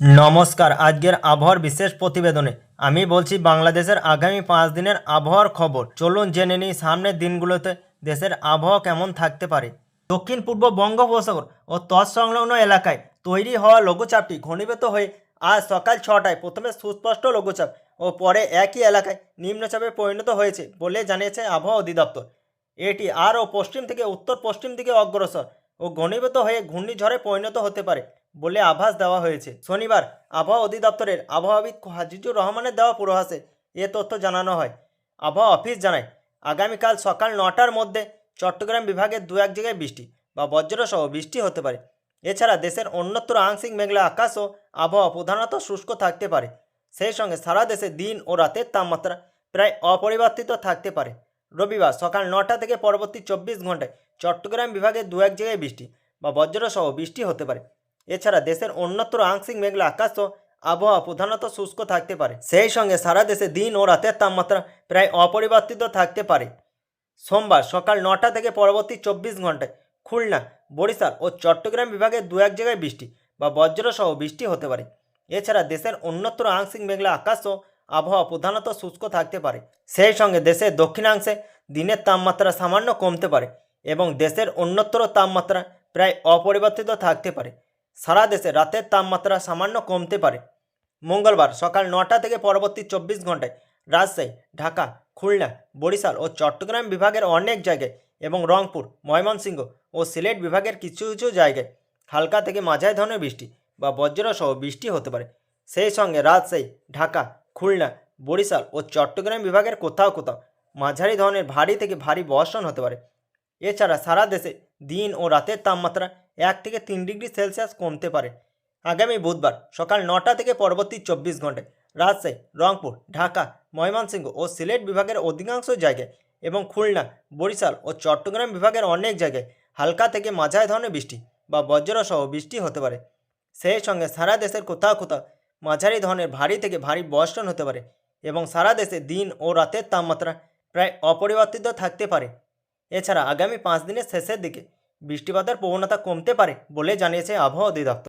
নমস্কার। আজকের আবহাওয়ার বিশেষ প্রতিবেদনে আমি বলছি বাংলাদেশের আগামী পাঁচ দিনের আবহাওয়ার খবর। চলুন জেনে নিই সামনের দিনগুলোতে দেশের আবহাওয়া কেমন থাকতে পারে। দক্ষিণ পূর্ব বঙ্গোপসাগর ও তৎসংলগ্ন এলাকায় তৈরি হওয়া লঘুচাপটি ঘনীভূত হয়ে আজ সকাল ছটায় প্রথমে সুস্পষ্ট লঘুচাপ ও পরে একই এলাকায় নিম্নচাপে পরিণত হয়েছে বলে জানিয়েছে আবহাওয়া অধিদপ্তর। এটি আরও পশ্চিম থেকে উত্তর পশ্চিম দিকে অগ্রসর ও ঘনীভূত হয়ে ঘূর্ণিঝড়ে পরিণত হতে পারে। বলে আভাস দেওয়া হয়েছে। শনিবার আবহাওয়া অধিদপ্তরের আবহাওয়াবিদ হাজিজুর রহমানের দেওয়া পূর্বাভাসে এ তথ্য জানানো হয়। আবহাওয়া অফিস জানায়, আগামীকাল সকাল নটার মধ্যে চট্টগ্রাম বিভাগের দু এক জায়গায় বৃষ্টি বা বজ্রসহ বৃষ্টি হতে পারে। এছাড়া দেশের অন্যত্র আংশিক মেঘলা আকাশ ও আবহাওয়া প্রধানত শুষ্ক থাকতে পারে। সেই সঙ্গে সারা দেশে দিন ও রাতের তাপমাত্রা প্রায় অপরিবর্তিত থাকতে পারে। রবিবার সকাল নটা থেকে পরবর্তী চব্বিশ ঘন্টায় চট্টগ্রাম বিভাগের দু এক জায়গায় বৃষ্টি বা বজ্রসহ বৃষ্টি হতে পারে। এছাড়া দেশের অন্যত্র আংশিক মেঘলা আকাশ ও আবহাওয়া প্রধানত শুষ্ক থাকতে পারে। সেই সঙ্গে সারা দেশে দিন ও রাতের তাপমাত্রা প্রায় অপরিবর্তিত থাকতে পারে। সোমবার সকাল নটা থেকে পরবর্তী চব্বিশ ঘন্টায় খুলনা, বরিশাল ও চট্টগ্রাম বিভাগে দু এক জায়গায় বৃষ্টি বা বজ্রসহ বৃষ্টি হতে পারে। এছাড়া দেশের অন্যত্র আংশিক মেঘলা আকাশ ও আবহাওয়া প্রধানত শুষ্ক থাকতে পারে। সেই সঙ্গে দেশের দক্ষিণাংশে দিনের তাপমাত্রা সামান্য কমতে পারে এবং দেশের অন্যত্র তাপমাত্রা প্রায় অপরিবর্তিত থাকতে পারে। সারা দেশে রাতের তাপমাত্রা সামান্য কমতে পারে। মঙ্গলবার সকাল নটা থেকে পরবর্তী চব্বিশ ঘন্টায় রাজশাহী, ঢাকা, খুলনা, বরিশাল ও চট্টগ্রাম বিভাগের অনেক জায়গায় এবং রংপুর, ময়মনসিংহ ও সিলেট বিভাগের কিছু কিছু জায়গায় হালকা থেকে মাঝারি ধরনের বৃষ্টি বা বজ্রসহ বৃষ্টি হতে পারে। সেই সঙ্গে রাজশাহী, ঢাকা, খুলনা, বরিশাল ও চট্টগ্রাম বিভাগের কোথাও কোথাও মাঝারি ধরনের ভারী থেকে ভারী বর্ষণ হতে পারে। এছাড়া সারা দেশে দিন ও রাতের তাপমাত্রা এক থেকে তিন ডিগ্রি সেলসিয়াস কমতে পারে। আগামী বুধবার সকাল নটা থেকে পরবর্তী চব্বিশ ঘন্টায় রাজশাহী, রংপুর, ঢাকা, ময়মনসিংহ ও সিলেট বিভাগের অধিকাংশ জায়গায় এবং খুলনা, বরিশাল ও চট্টগ্রাম বিভাগের অনেক জায়গায় হালকা থেকে মাঝারি ধরনের বৃষ্টি বা বজ্রসহ বৃষ্টি হতে পারে। সেই সঙ্গে সারা দেশের কোথাও কোথাও মাঝারি ধরনের ভারী থেকে ভারী বর্ষণ হতে পারে এবং সারা দেশে দিন ও রাতের তাপমাত্রা প্রায় অপরিবর্তিত থাকতে পারে। এছাড়া আগামী পাঁচ দিনের শেষের দিকে বৃষ্টিপাতের প্রবণতা কমতে পারে বলে জানিয়েছে আবহাওয়া অধিদপ্তর।